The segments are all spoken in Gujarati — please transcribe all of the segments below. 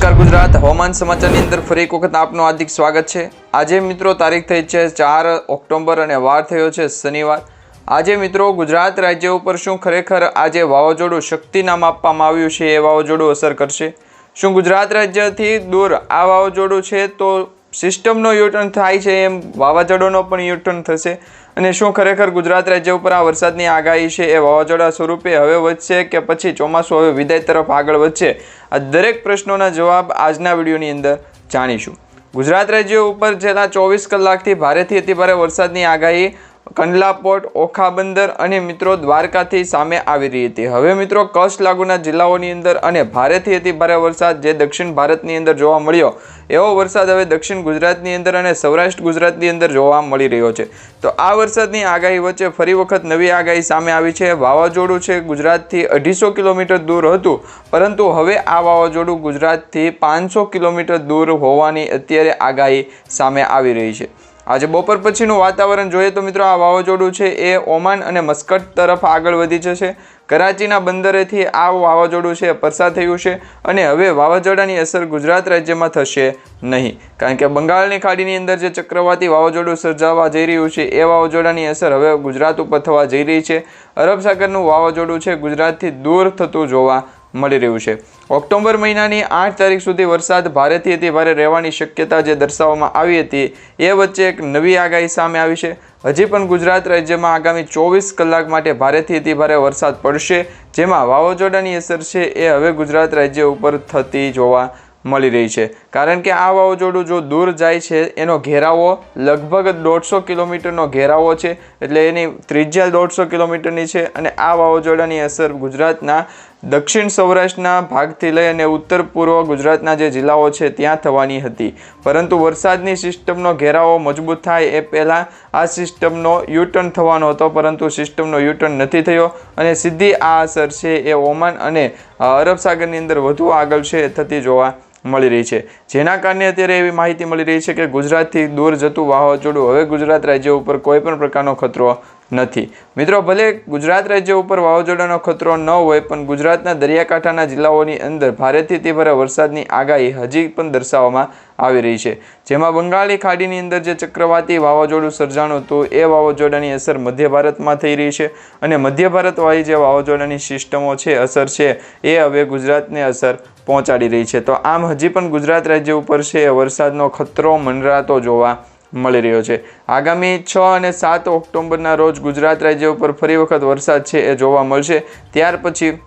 નમસ્કાર ગુજરાત. હવામાન સમાચારની અંદર ફરી એક વખત આપનું હાર્દિક સ્વાગત છે. આજે મિત્રો તારીખ થઈ છે ચાર ઓક્ટોબર અને વાર થયો છે શનિવાર. આજે મિત્રો ગુજરાત રાજ્ય ઉપર શું ખરેખર આજે વાવાઝોડું શક્તિ નામ આપવામાં આવ્યું છે એ વાવાઝોડું અસર કરશે. શું ગુજરાત રાજ્યથી દૂર આ વાવાઝોડું છે તો સિસ્ટમનો યુટર્ન થાય છે, એમ વાવાઝોડાનો પણ યુટર્ન થશે. અને શું ખરેખર ગુજરાત રાજ્ય ઉપર આ વરસાદની આગાહી છે એ વાવાઝોડા સ્વરૂપે હવે વધશે કે પછી ચોમાસું હવે વિદાય તરફ આગળ વધશે? આ દરેક પ્રશ્નોના જવાબ આજના વિડીયોની અંદર જાણીશું. ગુજરાત રાજ્ય ઉપર છેલ્લા ચોવીસ કલાકથી ભારેથી અતિભારે વરસાદની આગાહી કંડલા પોર્ટ ઓખા બંદર અને મિત્રો દ્વારકાથી સામે આવી રહી હતી. હવે મિત્રો, કચ્છ લાગુના જિલ્લાઓની અંદર અને ભારેથી અતિ ભારે વરસાદ જે દક્ષિણ ભારતની અંદર જોવા મળ્યો, એવો વરસાદ હવે દક્ષિણ ગુજરાતની અંદર અને સૌરાષ્ટ્ર ગુજરાતની અંદર જોવા મળી રહ્યો છે. તો આ વરસાદની આગાહી વચ્ચે ફરી વખત નવી આગાહી સામે આવી છે. વાવાઝોડું છે ગુજરાતથી અઢીસો કિલોમીટર દૂર હતું, પરંતુ હવે આ વાવાઝોડું ગુજરાતથી પાંચસો કિલોમીટર દૂર હોવાની અત્યારે આગાહી સામે આવી રહી છે. આજે બપોર પછીનું વાતાવરણ જોઈએ તો મિત્રો આ વાવાઝોડું છે એ ઓમાન અને મસ્કટ તરફ આગળ વધી જશે. કરાચીના બંદરેથી આ વાવાઝોડું છે પસાર થયું છે અને હવે વાવાઝોડાની અસર ગુજરાત રાજ્યમાં થશે નહીં. કારણ કે બંગાળની ખાડીની અંદર જે ચક્રવાતી વાવાઝોડું સર્જાવા જઈ રહ્યું છે એ વાવાઝોડાની અસર હવે ગુજરાત ઉપર થવા જઈ રહી છે. અરબ સાગરનું વાવાઝોડું છે ગુજરાતથી દૂર થતું જોવા મળી રહ્યું છે. ઓક્ટોબર મહિનાની આઠ તારીખ સુધી વરસાદ ભારેથી અતિ ભારે રહેવાની શક્યતા જે દર્શાવવામાં આવી હતી, એ વચ્ચે એક નવી આગાહી સામે આવી છે. હજી પણ ગુજરાત રાજ્યમાં આગામી ચોવીસ કલાક માટે ભારેથી અતિ ભારે વરસાદ પડશે, જેમાં વાવાઝોડાની અસર છે એ હવે ગુજરાત રાજ્ય ઉપર થતી જોવા મળી રહી છે. કારણ કે આ વાવાઝોડું જો દૂર જાય છે, એનો ઘેરાવો લગભગ દોઢસો કિલોમીટરનો ઘેરાવો છે, એટલે એની ત્રિજ્યા દોઢસો કિલોમીટરની છે અને આ વાવાઝોડાની અસર ગુજરાતના દક્ષિણ સૌરાષ્ટ્રના ભાગથી લઈ અને ઉત્તર પૂર્વ ગુજરાતના જે જિલ્લાઓ છે, ત્યાં થવાની હતી. પરંતુ વરસાદની સિસ્ટમનો ઘેરાવો મજબૂત થાય એ પહેલાં આ સિસ્ટમનો યુટર્ન થવાનો હતો, પરંતુ સિસ્ટમનો યુટર્ન નથી થયો અને સીધી આ અસર છે એ ઓમાન અને અરબ સાગરની અંદર વધુ આગળ છે થતી જોવા મળી રહી છે. જેના કારણે અત્યારે એવી માહિતી મળી રહી છે કે ગુજરાતથી દૂર જતું વાવાઝોડું હવે ગુજરાત રાજ્ય ઉપર કોઈ પણ પ્રકારનો ખતરો નથી. મિત્રો, ભલે ગુજરાત રાજ્ય ઉપર વાવાઝોડાનો ખતરો ન હોય, પણ ગુજરાતના દરિયાકાંઠાના જિલ્લાઓની અંદર ભારેથી તીવ્ર વરસાદની આગાહી હજી પણ દર્શાવવામાં આવી રહી છે. જેમાં બંગાળી ખાડીની અંદર જે ચક્રવાતી વાવાઝોડું સર્જાણું હતું, એ વાવાઝોડાની અસર મધ્ય ભારતમાં થઈ રહી છે અને મધ્ય ભારતવાળી જે વાવાઝોડાની સિસ્ટમો છે, અસર છે, એ હવે ગુજરાતને અસર પહોંચાડી રહી છે. તો આમ હજી પણ ગુજરાત રાજ્ય ઉપર છે, વરસાદનો ખતરો મંડરાતો જોવા મળી રહ્યો છે. આગામી છ અને સાત ઓક્ટોબરના રોજ ગુજરાત રાજ્ય ઉપર ફરી વખત વરસાદ છે એ જોવા મળશે. ત્યાર પછી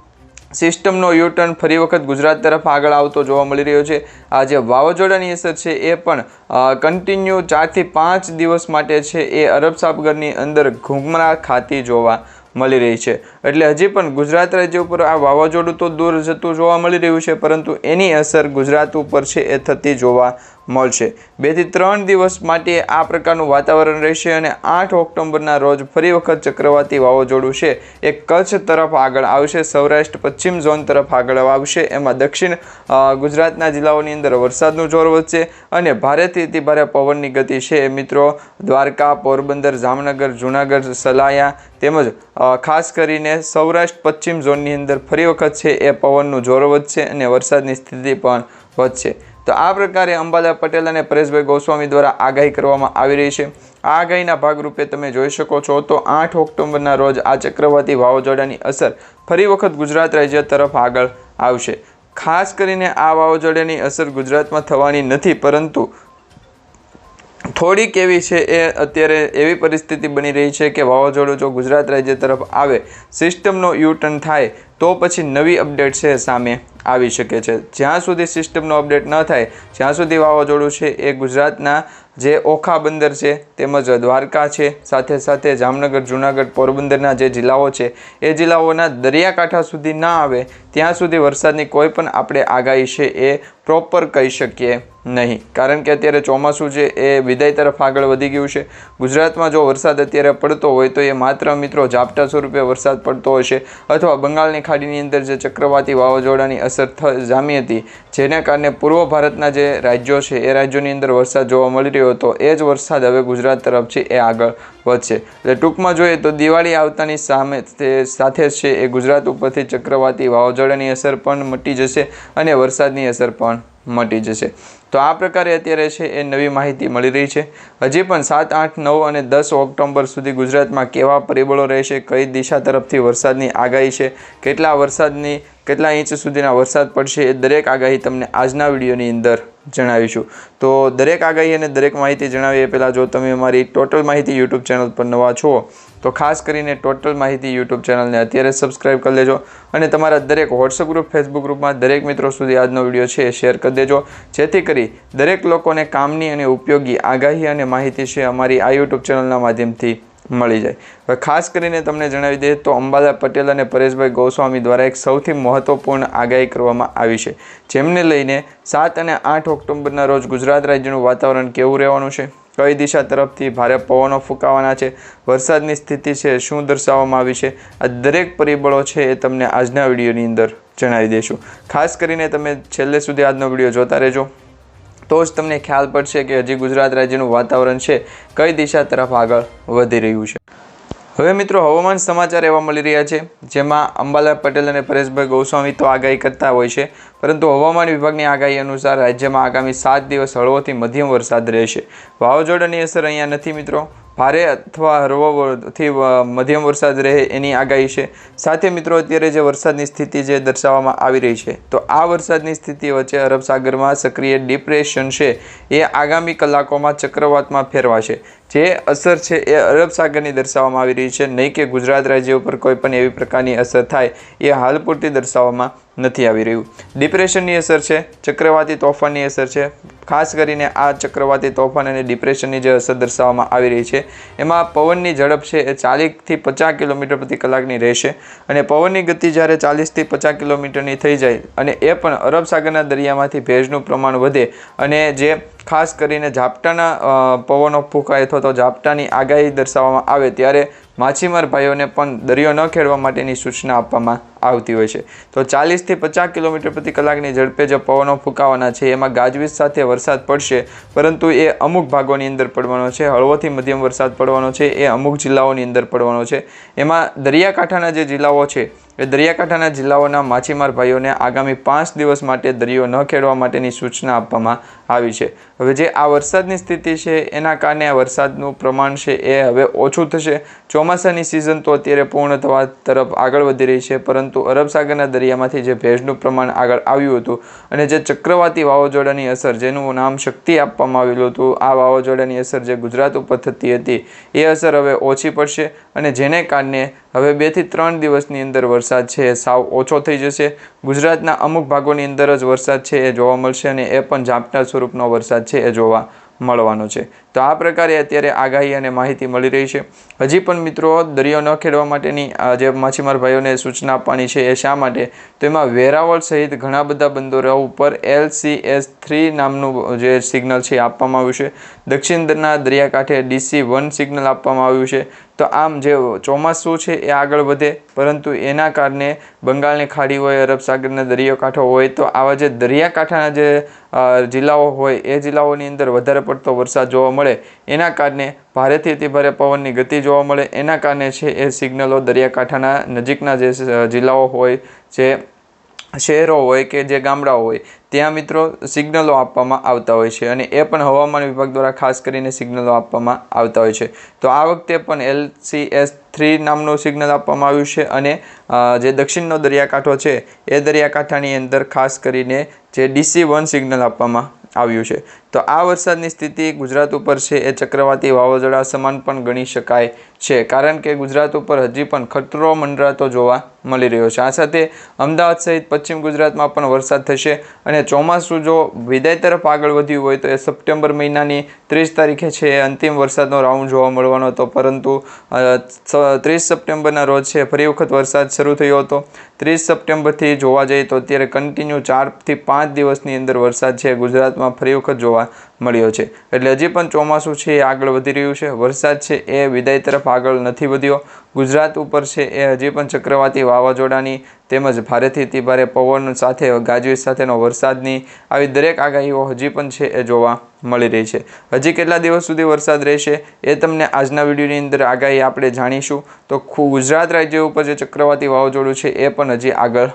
સિસ્ટમનો યુટર્ન ફરી વખત ગુજરાત તરફ આગળ આવતો જોવા મળી રહ્યો છે. આ જે વાવાઝોડાની અસર છે એ પણ કન્ટિન્યુ ચારથી પાંચ દિવસ માટે છે એ અરબ સાગરની અંદર ઘૂમરા ખાતી જોવા મળી રહી છે. એટલે હજી પણ ગુજરાત રાજ્ય ઉપર આ વાવાઝોડું તો દૂર જતું જોવા મળી રહ્યું છે, પરંતુ એની અસર ગુજરાત ઉપર છે એ થતી જોવા મળશે. બેથી ત્રણ દિવસ માટે આ પ્રકારનું વાતાવરણ રહેશે અને આઠ ઓક્ટોબરના રોજ ફરી વખત ચક્રવાતી વાવાઝોડું છે. એ કચ્છ તરફ આગળ આવશે, સૌરાષ્ટ્ર પશ્ચિમ ઝોન તરફ આગળ આવશે, એમાં દક્ષિણ ગુજરાતના જિલ્લાઓની અંદર વરસાદનું જોર વધશે અને ભારેથી અતિ ભારે પવનની ગતિ છે. મિત્રો, દ્વારકા, પોરબંદર, જામનગર, જૂનાગઢ, સલાયા તેમજ ખાસ કરીને સૌરાષ્ટ્ર પશ્ચિમ ઝોનની અંદર ફરી વખત છે એ પવનનું જોર વધશે અને વરસાદની સ્થિતિ પણ વધશે. તો આ પ્રકારે અંબાલા પટેલ અને પરેશભાઈ ગોસ્વામી દ્વારા આગાહી કરવામાં આવી રહી છે. આ આગાહીના ભાગરૂપે તમે જોઈ શકો છો તો આઠ ઓક્ટોબરના રોજ આ ચક્રવાતી વાવાઝોડાની અસર ફરી વખત ગુજરાત રાજ્ય તરફ આગળ આવશે. ખાસ કરીને આ વાવાઝોડાની અસર ગુજરાતમાં થવાની નથી, પરંતુ થોડીક એવી છે એ અત્યારે એવી પરિસ્થિતિ બની રહી છે કે વાવાઝોડું જો ગુજરાત રાજ્ય તરફ આવે, સિસ્ટમનો યુટર્ન થાય, તો પછી નવી અપડેટ છે સામે. આવી શકે છે. જ્યાં સુધી સિસ્ટમનો અપડેટ ન થાય, જ્યાં સુધી વાવાઝોડું છે એ ગુજરાતના જે ઓખા બંદર છે, તેમજ દ્વારકા છે, સાથે સાથે જામનગર, જૂનાગઢ, પોરબંદરના જે જિલ્લાઓ છે, એ જિલ્લાઓના દરિયાકાંઠા સુધી ના આવે, ત્યાં સુધી વરસાદની કોઈ પણ આપણે આગાહી છે એ પ્રોપર કહી શકીએ નહીં. કારણ કે અત્યારે ચોમાસું છે, એ વિદાય તરફ આગળ વધી ગયું છે. ગુજરાતમાં જો વરસાદ અત્યારે પડતો હોય, તો એ માત્ર મિત્રો ઝાપટા સ્વરૂપે વરસાદ પડતો હશે, અથવા બંગાળની ખાડીની અંદર જે ચક્રવાતી વાવાઝોડાની અસર જામી હતી. જેને કારણે પૂર્વ ભારતના જે રાજ્યો છે, એ રાજ્યોની અંદર વરસાદ જોવા મળી રહ્યો હતો. એ જ વરસાદ હવે ગુજરાત તરફ છે એ આગળ વધશે. એટલે ટૂંકમાં જોઈએ તો દિવાળી આવતાની સામે સાથે છે, એ ગુજરાત ઉપરથી ચક્રવાતી વાવાઝોડાની અસર પણ મટી જશે અને વરસાદની અસર પણ મટી જશે. તો આ પ્રકારે અત્યારે છે એ નવી માહિતી મળી રહી છે. હજી પણ સાત, આઠ, નવ અને દસ ઓક્ટોબર સુધી ગુજરાતમાં કેવા પરિબળો રહેશે, કઈ દિશા તરફથી વરસાદની આગાહી છે, કેટલા વરસાદની, કેટલા ઇંચ સુધીના વરસાદ પડશે એ દરેક આગાહી તમને આજના વિડીયોની અંદર જણાવીશું. તો દરેક આગાહી અને દરેક માહિતી જણાવીએ. પહેલાં જો તમે અમારી ટોટલ માહિતી યુટ્યુબ ચેનલ પર નવા છો, તો ખાસ કરીને ટોટલ માહિતી યુટ્યુબ ચેનલને અત્યારે સબસ્ક્રાઇબ કરી લેજો અને તમારા દરેક વોટ્સઅપ ગ્રુપ ફેસબુક ગ્રુપમાં દરેક મિત્રો સુધી આજનો વીડિયો છે શેર કરી દેજો. જેથી કરી દરેક લોકોને કામની અને ઉપયોગી આગાહી અને માહિતી છે અમારી આ યુટ્યુબ ચેનલના માધ્યમથી મળી જાય. હવે ખાસ કરીને તમને જણાવી દઈએ તો અંબાલા પટેલ અને પરેશભાઈ ગોસ્વામી દ્વારા એક સૌથી મહત્વપૂર્ણ આગાહી કરવામાં આવી છે, જેમને લઈને સાત અને આઠ ઓક્ટોબરના રોજ ગુજરાત રાજ્યનું વાતાવરણ કેવું રહેવાનું છે? કઈ દિશા તરફથી ભારે પવનો ફૂંકાવાના છે? વરસાદની સ્થિતિ છે, શું દર્શાવવામાં આવી છે? આ દરેક પરિબળો છે એ તમને આજના વિડીયોની અંદર જણાવી દઈશું. ખાસ કરીને તમે છેલ્લે સુધી આજનો વીડિયો જોતા રહેજો. તો જ તમને ખ્યાલ પડશે કે હજી ગુજરાત રાજ્યનું વાતાવરણ છે, કઈ દિશા તરફ આગળ વધી રહ્યું છે. હવે મિત્રો, હવામાન સમાચાર એવા મળી રહ્યા છે, જેમાં અંબાલા પટેલ અને પરેશભાઈ ગોસ્વામી તો આગાહી કરતા હોય છે, પરંતુ હવામાન વિભાગની આગાહી અનુસાર રાજ્યમાં આગામી સાત દિવસ હળવોથી મધ્યમ વરસાદ રહેશે. વાવાઝોડાની અસર અહીંયા નથી મિત્રો. ભારે અથવા હળવોથી મધ્યમ વરસાદ રહે એની આગાહી છે. સાથે મિત્રો, અત્યારે જે વરસાદની સ્થિતિ જે દર્શાવવામાં આવી રહી છે, તો આ વરસાદની સ્થિતિ વચ્ચે અરબ સાગરમાં સક્રિય ડિપ્રેશન છે. એ આગામી કલાકોમાં ચક્રવાતમાં ફેરવાશે. જે અસર છે એ અરબ સાગરની દર્શાવવામાં આવી રહી છે. નહીં કે ગુજરાત રાજ્ય ઉપર કોઈ પણ એવી પ્રકારની અસર થાય એ હાલ પૂરતી દર્શાવવામાં નથી આવી રહ્યું. ડિપ્રેશનની અસર છે, ચક્રવાતી તોફાનની અસર છે. ખાસ કરીને આ ચક્રવાતી તોફાન અને ડિપ્રેશનની જે અસર દર્શાવવામાં આવી રહી છે, એમાં પવનની ઝડપ છે એ ચાલીસથી પચાસ કિલોમીટર પ્રતિ કલાકની રહેશે અને પવનની ગતિ જ્યારે ચાલીસથી પચાસ કિલોમીટરની થઈ જાય અને એ પણ અરબ સાગરના દરિયામાંથી ભેજનું પ્રમાણ વધે અને જે ખાસ કરીને ઝાપટાના પવનો ફૂંકાય અથવા તો ઝાપટાની આગાહી દર્શાવવામાં આવે ત્યારે માછીમાર ભાઈઓને પણ દરિયો ન ખેડવા માટેની સૂચના આપવામાં આવતી હોય છે. તો ચાલીસથી પચાસ કિલોમીટર પ્રતિ કલાકની ઝડપે જે પવનો ફૂંકાવાના છે. એમાં ગાજવીજ સાથે વરસાદ પડશે, પરંતુ એ અમુક ભાગોની અંદર પડવાનો છે. હળવોથી મધ્યમ વરસાદ પડવાનો છે. એ અમુક જિલ્લાઓની અંદર પડવાનો છે. એમાં દરિયાકાંઠાના જે જિલ્લાઓ છે, એ દરિયાકાંઠાના જિલ્લાઓના માછીમાર ભાઈઓને આગામી પાંચ દિવસ માટે દરિયો ન ખેડવા માટેની સૂચના આપવામાં આવી છે. હવે જે આ વરસાદની સ્થિતિ છે, એના કારણે વરસાદનું પ્રમાણ છે, એ હવે ઓછું થશે. ચોમાસાની સિઝન તો અત્યારે પૂર્ણ થવા તરફ આગળ વધી રહી છે, પરંતુ અરબ સાગરના દરિયામાંથી જે ભેજનું પ્રમાણ આગળ આવ્યું હતું અને જે ચક્રવાતી વાવાઝોડાની અસર જેનું નામ શક્તિ આપવામાં આવેલું હતું, આ વાવાઝોડાની અસર જે ગુજરાત ઉપર થતી હતી, એ અસર હવે ઓછી પડશે અને જેને કારણે હવે બેથી ત્રણ દિવસની અંદર વરસાદ છે એ સાવ ઓછો થઈ જશે. ગુજરાતના અમુક ભાગોની અંદર જ વરસાદ છે એ જોવા મળશે અને એ પણ ઝાપટા સ્વરૂપનો વરસાદ છે એ જોવા મળવાનો છે. તો આ પ્રકારે અત્યારે આગાહી અને માહિતી મળી રહી છે. હજી પણ મિત્રો દરિયો ન ખેડવા માટેની જે માછીમાર ભાઈઓને સૂચના આપવાની છે એ શા માટે? તો એમાં વેરાવળ સહિત ઘણા બધા બંદરો ઉપર એલ સી એસ થ્રી નામનું જે સિગ્નલ છે આપવામાં આવ્યું છે. દક્ષિણના દરિયાકાંઠે ડીસી વન સિગ્નલ આપવામાં આવ્યું છે. તો આમ જે ચોમાસું છે એ આગળ વધે, પરંતુ એના કારણે બંગાળની ખાડી હોય, અરબ સાગરના દરિયો કાંઠો હોય, તો આવા જે દરિયાકાંઠાના જે જિલ્લાઓ હોય, એ જિલ્લાઓની અંદર વધારે પડતો વરસાદ જોવા મળે. એના કારણે ભારેથી અતિ ભારે પવનની ગતિ જોવા મળે. એના કારણે છે એ સિગ્નલો દરિયાકાંઠાના નજીકના જે જિલ્લાઓ હોય, જે શહેરો હોય કે જે ગામડાઓ હોય, ત્યાં મિત્રો સિગ્નલો આપવામાં આવતા હોય છે અને એ પણ હવામાન વિભાગ દ્વારા ખાસ કરીને સિગ્નલો આપવામાં આવતા હોય છે. તો આ વખતે પણ એલસીએસ થ્રી નામનું સિગ્નલ આપવામાં આવ્યું છે અને જે દક્ષિણનો દરિયાકાંઠો છે, એ દરિયાકાંઠાની અંદર ખાસ કરીને જે ડીસી વન સિગ્નલ આપવામાં આવ્યું છે. તો આ વરસાદની સ્થિતિ ગુજરાત ઉપર છે, એ ચક્રવાતી વાવાઝોડા સમાન પણ ગણી શકાય છે. કારણ કે ગુજરાત ઉપર હજી પણ ખતરો મંડરાતો જોવા મળી રહ્યો છે. આ સાથે અમદાવાદ સહિત પશ્ચિમ ગુજરાતમાં પણ વરસાદ થશે અને ચોમાસું જો વિદાય તરફ આગળ વધ્યું હોય તો એ સપ્ટેમ્બર મહિનાની ત્રીસ તારીખે છે, એ અંતિમ વરસાદનો રાઉન્ડ જોવા મળવાનો હતો. પરંતુ ત્રીસ સપ્ટેમ્બરના રોજ છે, ફરી વખત વરસાદ શરૂ થયો હતો. ત્રીસ સપ્ટેમ્બરથી જોવા જઈએ તો અત્યારે કન્ટિન્યુ ચારથી પાંચ દિવસની અંદર વરસાદ છે. ગુજરાતમાં ફરી વખત જોવા મળ્યો છે. એટલે હજી પણ ચોમાસું છે, એ આગળ વધી રહ્યું છે. વરસાદ છે, એ વિદાય તરફ આગળ નથી વધ્યો. ગુજરાત ઉપર છે, એ હજી પણ ચક્રવાતી વાવાઝોડાની તેમજ ભારેથી અતિ ભારે પવન સાથે, ગાજવીજ સાથેનો વરસાદની આવી દરેક આગાહીઓ હજી પણ છે, એ જોવા મળી રહી છે. હજી કેટલા દિવસ સુધી વરસાદ રહેશે, એ તમને આજના વિડીયોની અંદર આગાહી આપણે જાણીશું. તો ગુજરાત રાજ્ય ઉપર જે ચક્રવાતી વાવાઝોડું છે, એ પણ હજી આગળ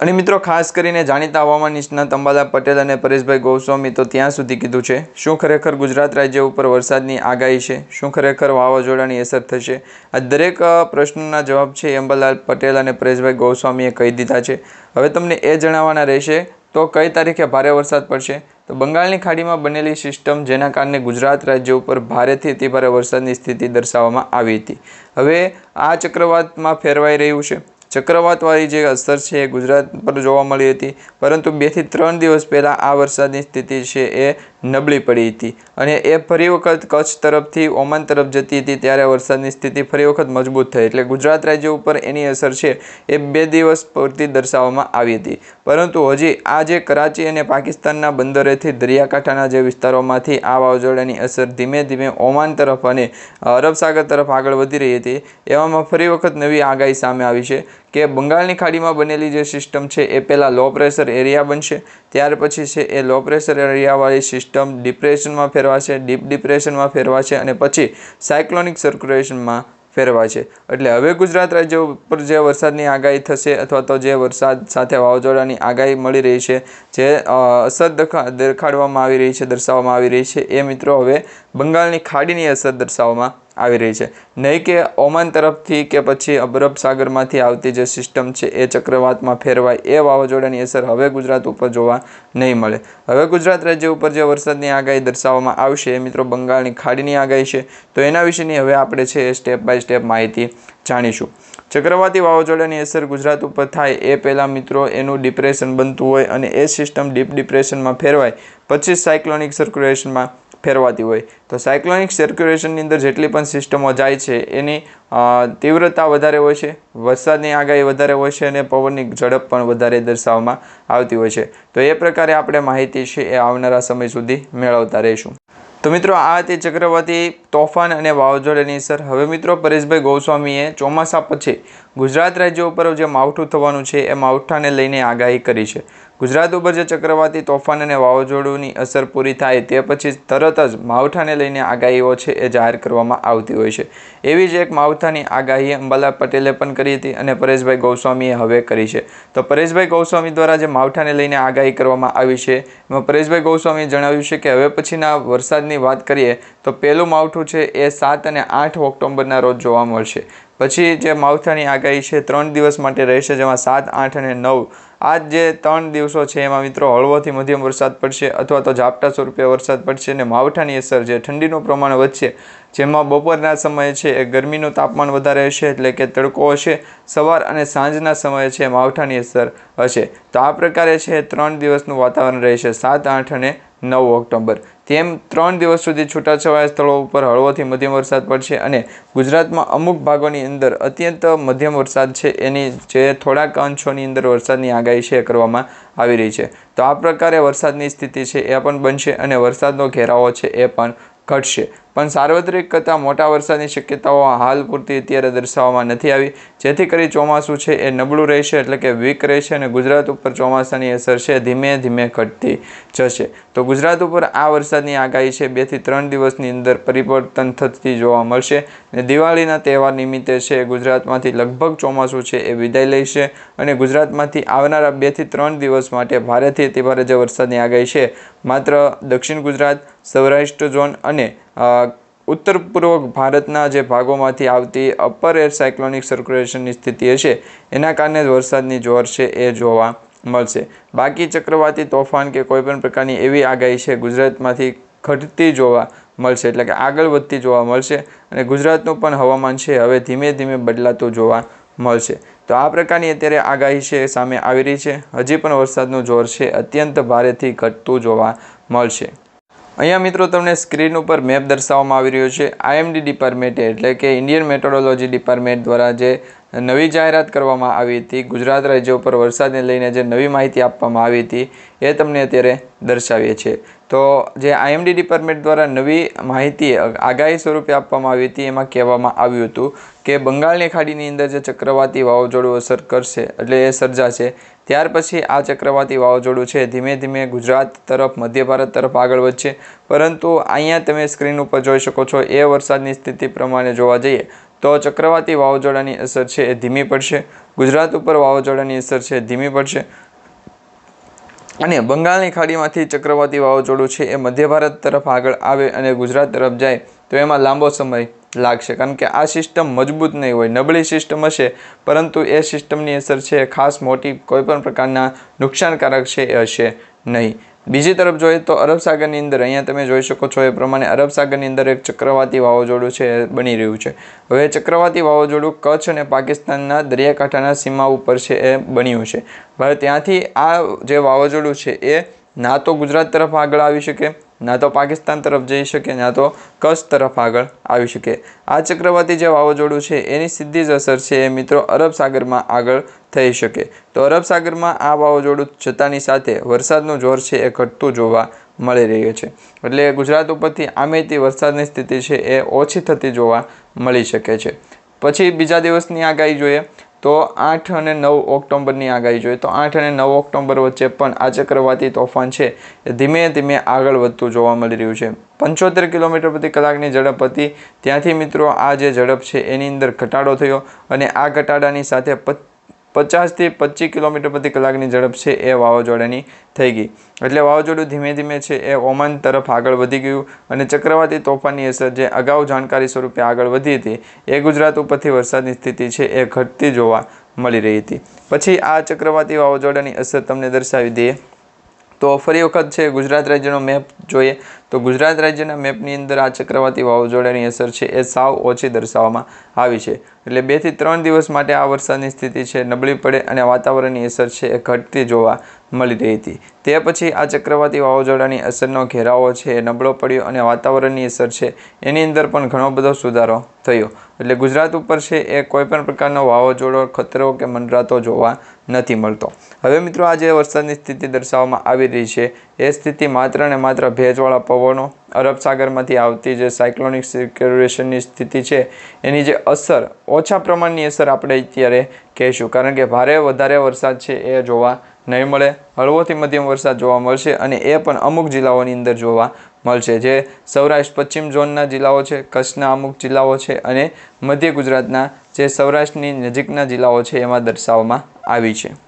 અને મિત્રો, ખાસ કરીને જાણીતા હવામાન નિષ્ણાત અંબાલા પટેલ અને પરેશભાઈ ગોસ્વામી તો ત્યાં સુધી કીધું છે, શું ખરેખર ગુજરાત રાજ્ય ઉપર વરસાદની આગાહી છે, શું ખરેખર વાવાઝોડાની અસર થશે? આ દરેક પ્રશ્નોના જવાબ છે અંબાલાલ પટેલ અને પરેશભાઈ ગોસ્વામીએ કહી દીધા છે. હવે તમને એ જણાવવાના રહેશે, તો કઈ તારીખે ભારે વરસાદ પડશે? તો બંગાળની ખાડીમાં બનેલી સિસ્ટમ જેના કારણે ગુજરાત રાજ્ય ઉપર ભારેથી અતિભારે વરસાદની સ્થિતિ દર્શાવવામાં આવી હતી. હવે આ ચક્રવાતમાં ફેરવાઈ રહ્યું છે. ચક્રવાતવાળી જે અસર છે એ ગુજરાત પર જોવા મળી હતી. પરંતુ બેથી ત્રણ દિવસ પહેલાં આ વરસાદની સ્થિતિ છે એ નબળી પડી હતી અને એ ફરી વખત કચ્છ તરફથી ઓમાન તરફ જતી હતી ત્યારે વરસાદની સ્થિતિ ફરી વખત મજબૂત થઈ એટલે ગુજરાત રાજ્ય ઉપર એની અસર છે એ બે દિવસ પૂરતી દર્શાવવામાં આવી હતી. પરંતુ હજી આ જે કરાચી અને પાકિસ્તાનના બંદરેથી દરિયાકાંઠાના જે વિસ્તારોમાંથી આ વાવાઝોડાની અસર ધીમે ધીમે ઓમાન તરફ અને અરબ સાગર તરફ આગળ વધી રહી હતી. એવામાં ફરી વખત નવી આગાહી સામે આવી છે. કે બંગાળની ખાડીમાં બનેલી જે સિસ્ટમ છે એ પહેલાં લો પ્રેશર એરિયા બનશે, ત્યાર પછી છે એ લો પ્રેશર એરિયાવાળી સિસ્ટમ ડિપ્રેશનમાં ફેરવાશે, ડીપ ડિપ્રેશનમાં ફેરવાશે અને પછી સાયક્લોનિક સર્ક્યુલેશનમાં ફેરવાશે. એટલે હવે ગુજરાત રાજ્ય ઉપર જે વરસાદની આગાહી થશે અથવા તો જે વરસાદ સાથે વાવાઝોડાની આગાહી મળી રહી છે, જે અસર દખા, દેખાડવામાં આવી રહી છે, દર્શાવવામાં આવી રહી છે, એ મિત્રો હવે બંગાળની ખાડીની અસર દર્શાવવામાં આવી રહી છે. નહીં કે ઓમાન તરફથી કે પછી અબરબ સાગરમાંથી આવતી જે સિસ્ટમ છે એ ચક્રવાતમાં ફેરવાય એ વાવાઝોડાની અસર હવે ગુજરાત ઉપર જોવા નહીં મળે. હવે ગુજરાત રાજ્ય ઉપર જે વરસાદની આગાહી દર્શાવવામાં આવશે એ મિત્રો બંગાળની ખાડીની આગાહી છે. તો એના વિશેની હવે આપણે છે એ સ્ટેપ બાય સ્ટેપ માહિતી જાણીશું. ચક્રવાતી વાવાઝોડાની અસર ગુજરાત ઉપર થાય એ પહેલાં મિત્રો એનું ડિપ્રેશન બનતું હોય અને એ સિસ્ટમ ડીપ ડિપ્રેશનમાં ફેરવાય. પછી સાયક્લોનિક સર્ક્યુલેશનમાં ફેરવાતી હોય. તો સાયક્લોનિક સર્ક્યુલેશનની અંદર જેટલી પણ સિસ્ટમો જાય છે, એની તીવ્રતા વધારે હોય છે, વરસાદની આગાહી વધારે હોય છે અને પવનની ઝડપ પણ વધારે દર્શાવવામાં આવતી હોય છે. તો એ પ્રકારે આપણે માહિતી છે એ આવનારા સમય સુધી મેળવતા રહીશું. તો મિત્રો, આ હતી ચક્રવાતી તોફાન અને વાવાઝોડાની અસર. હવે મિત્રો, પરેશભાઈ ગોસ્વામીએ ચોમાસા પછી ગુજરાત રાજ્ય ઉપર જે માવઠું થવાનું છે, એ માવઠાને લઈને આગાહી કરી છે. ગુજરાત ઉપર જે ચક્રવાતી તોફાન અને વાવાઝોડુંની અસર પૂરી થાય તે પછી તરત જ માવઠાને લઈને આગાહીઓ છે એ જાહેર કરવામાં આવતી હોય છે. એવી જ એક માવઠાની આગાહી અંબાલા પટેલે પણ કરી હતી અને પરેશભાઈ ગોસ્વામીએ હવે કરી છે. તો પરેશભાઈ ગોસ્વામી દ્વારા જે માવઠાને લઈને આગાહી કરવામાં આવી છે, એમાં પરેશભાઈ ગોસ્વામીએ જણાવ્યું છે કે હવે પછીના વરસાદની વાત કરીએ તો પહેલું માવઠું છે એ સાત અને આઠ ઓક્ટોબરના રોજ જોવા મળશે. પછી જે માવઠાની આગાહી છે, ત્રણ દિવસ માટે રહેશે, જેમાં સાત, આઠ અને નવ. આ જે ત્રણ દિવસો છે, એમાં મિત્રો હળવોથી મધ્યમ વરસાદ પડશે અથવા તો ઝાપટા સ્વરૂપે વરસાદ પડશે અને માવઠાની અસર છે ઠંડીનું પ્રમાણ વધશે, જેમાં બપોરના સમયે છે, એ ગરમીનું તાપમાન વધારે હશે એટલે કે તડકો હશે. સવાર અને સાંજના સમયે છે માવઠાની અસર હશે. તો આ પ્રકારે છે, ત્રણ દિવસનું વાતાવરણ રહેશે, સાત, આઠ અને નવ ઓક્ટોબર. તેમ ત્રણ દિવસ સુધી છૂટાછવાયા સ્થળો ઉપર હળવોથી મધ્યમ વરસાદ પડશે અને ગુજરાતમાં અમુક ભાગોની અંદર અત્યંત મધ્યમ વરસાદ છે એની જે થોડાક અંશોની અંદર વરસાદની આગાહી છે કરવામાં આવી રહી છે. તો આ પ્રકારે વરસાદની સ્થિતિ છે એ પણ બનશે અને વરસાદનો ઘેરાવો છે એ પણ ઘટશે. પણ સાર્વત્રિક કરતાં મોટા વરસાદની શક્યતાઓ હાલ પૂરતી અત્યારે દર્શાવવામાં નથી આવી. જેથી કરી ચોમાસું છે એ નબળું રહેશે એટલે કે વીક રહેશે અને ગુજરાત ઉપર ચોમાસાની અસર છે ધીમે ધીમે ઘટતી જશે. તો ગુજરાત ઉપર આ વરસાદની આગાહી છે. બેથી ત્રણ દિવસની અંદર પરિવર્તન થતી જોવા મળશે અને દિવાળીના તહેવાર નિમિત્તે છે ગુજરાતમાંથી લગભગ ચોમાસું છે એ વિદાય લેશે અને ગુજરાતમાંથી આવનારા બેથી ત્રણ દિવસ માટે ભારેથી અતિભારે જે વરસાદની આગાહી છે, માત્ર દક્ષિણ ગુજરાત, સૌરાષ્ટ્ર ઝોન અને ઉત્તર પૂર્વ ભારતના જે ભાગોમાંથી આવતી અપર એર સાયક્લોનિક સર્ક્યુલેશનની સ્થિતિ હશે, એના કારણે જ વરસાદની જોર છે એ જોવા મળશે. બાકી ચક્રવાતી તોફાન કે કોઈપણ પ્રકારની એવી આગાહી છે, ગુજરાતમાંથી ઘટતી જોવા મળશે, એટલે કે આગળ વધતી જોવા મળશે અને ગુજરાતનું પણ હવામાન છે, હવે ધીમે ધીમે બદલાતું જોવા મળશે. તો આ પ્રકારની અત્યારે આગાહી છે સામે આવી રહી છે. હજી પણ વરસાદનું જોર છે, અત્યંત ભારેથી ઘટતું જોવા મળશે. અહીંયા મિત્રો તમને સ્ક્રીન ઉપર મેપ દર્શાવવામાં આવી રહ્યો છે. આઈએમડી ડિપાર્ટમેન્ટે એટલે કે ઇન્ડિયન મેટ્રોલોજી ડિપાર્ટમેન્ટ દ્વારા જે નવી જાહેરાત કરવામાં આવી હતી, ગુજરાત રાજ્ય ઉપર વરસાદને લઈને જે નવી માહિતી આપવામાં આવી હતી, એ તમને અત્યારે દર્શાવીએ છીએ. તો જે આઈએમડી ડિપાર્ટમેન્ટ દ્વારા નવી માહિતી આગાહી સ્વરૂપે આપવામાં આવી હતી, એમાં કહેવામાં આવ્યું હતું કે બંગાળની ખાડીની અંદર જે ચક્રવાતી વાવાઝોડું અસર કરશે, એટલે એ સર્જાશે ત્યાર પછી આ ચક્રવાતી વાવાઝોડું છે. ધીમે ધીમે ગુજરાત તરફ, મધ્ય ભારત તરફ આગળ વધશે. પરંતુ અહીંયા તમે સ્ક્રીન ઉપર જોઈ શકો છો, એ વરસાદની સ્થિતિ પ્રમાણે જોવા જઈએ, તો ચક્રવાતી વાવાઝોડાની અસર છે એ ધીમી પડશે. ગુજરાત ઉપર વાવાઝોડાની અસર છે ધીમી પડશે. અને બંગાળની ખાડીમાંથી ચક્રવાતી વાવાઝોડું છે એ મધ્ય ભારત તરફ આગળ આવે અને ગુજરાત તરફ જાય, તો એમાં લાંબો સમય લાગશે. કારણ કે આ સિસ્ટમ મજબૂત નહીં હોય. નબળી સિસ્ટમ હશે, પરંતુ એ સિસ્ટમની અસર છે, ખાસ મોટી કોઈપણ પ્રકારના નુકસાનકારક છે, એ હશે નહીં. બીજી તરફ જોઈએ તો અરબ સાગરની અંદર, અહીંયા તમે જોઈ શકો છો એ પ્રમાણે અરબ સાગરની અંદર એક ચક્રવાતી વાવાઝોડું છે, એ બની રહ્યું છે. હવે ચક્રવાતી વાવાઝોડું કચ્છ અને પાકિસ્તાનના દરિયાકાંઠાના સીમા ઉપર છે, એ બન્યું છે. હવે ત્યાંથી આ જે વાવાઝોડું છે, એ ના તો ગુજરાત તરફ આગળ આવી શકે ના તો પાકિસ્તાન તરફ જઈ શકે, ના તો કચ્છ તરફ આગળ આવી શકે. આ ચક્રવાતી જે વાવાઝોડું છે, એની સીધી જ અસર છે એ મિત્રો અરબ સાગરમાં આગળ થઈ શકે. તો અરબ સાગરમાં આ વાવાઝોડું જતાની સાથે વરસાદનું જોર છે એ ઘટતું જોવા મળી રહ્યું છે. એટલે ગુજરાત ઉપરથી આમેથી વરસાદની સ્થિતિ છે એ ઓછી થતી જોવા મળી શકે છે. પછી બીજા દિવસની આગાહી જોઈએ. તો આઠ અને નવ ઓક્ટોબરની આગાહી જોઈએ. તો આઠ અને નવ ઓક્ટોબર વચ્ચે પણ આ ચક્રવાતી તોફાન છે. એ ધીમે ધીમે આગળ વધતું જોવા મળી રહ્યું છે. પંચોતેર કિલોમીટર પ્રતિ કલાકની ઝડપ હતી. ત્યાંથી મિત્રો આ જે ઝડપ છે, એની અંદર ઘટાડો થયો અને આ ઘટાડાની સાથે પચાસથી પચીસ કિલોમીટર પ્રતિ કલાકની ઝડપ છે એ વાવાઝોડાની થઈ ગઈ. એટલે વાવાઝોડું ધીમે ધીમે છે એ ઓમાન તરફ આગળ વધી ગયું અને ચક્રવાતી તોફાનની અસર જે અગાઉ જાણકારી સ્વરૂપે આગળ વધી હતી, એ ગુજરાત ઉપરથી વરસાદની સ્થિતિ છે એ ઘટતી જોવા મળી રહી હતી. પછી આ ચક્રવાતી વાવાઝોડાની અસર તમને દર્શાવી દઈએ. તો ફરી વખત છે ગુજરાત રાજ્યનો મેપ જોઈએ તો ગુજરાત રાજ્યના મેપની અંદર આ ચક્રવાતી વાવાઝોડાની અસર છે એ સાવ ઓછી દર્શાવવામાં આવી છે. એટલે બેથી ત્રણ દિવસ માટે આ વરસાદની સ્થિતિ છે નબળી પડે અને વાતાવરણની અસર છે એ ઘટતી જોવા મળી રહી હતી. તે પછી આ ચક્રવાતી વાવાઝોડાની અસરનો ઘેરાવો છે એ નબળો પડ્યો અને વાતાવરણની અસર છે એની અંદર પણ ઘણો બધો સુધારો થયો. એટલે ગુજરાત ઉપર છે એ કોઈપણ પ્રકારનો વાવાઝોડો, ખતરો કે મંડરાતો જોવા નથી મળતો. હવે મિત્રો આ જે વરસાદની સ્થિતિ દર્શાવવામાં આવી રહી છે. એ સ્થિતિ માત્ર ને માત્ર ભેજવાળા પવનો અરબ સાગરમાંથી આવતી જે સાયક્લોનિક સિક્યુરેશનની સ્થિતિ છે, એની જે અસર, ઓછા પ્રમાણની અસર આપણે અત્યારે કહીશું. કારણ કે ભારે વધારે વરસાદ છે એ જોવા નહીં મળે, હળવોથી મધ્યમ વરસાદ જોવા મળશે અને એ પણ અમુક જિલ્લાઓની અંદર જોવા મળશે. જે સૌરાષ્ટ્ર, પશ્ચિમ ઝોનના જિલ્લાઓ છે, કચ્છના અમુક જિલ્લાઓ છે અને મધ્ય ગુજરાતના જે સૌરાષ્ટ્રની નજીકના જિલ્લાઓ છે, એમાં દર્શાવવામાં આવી છે.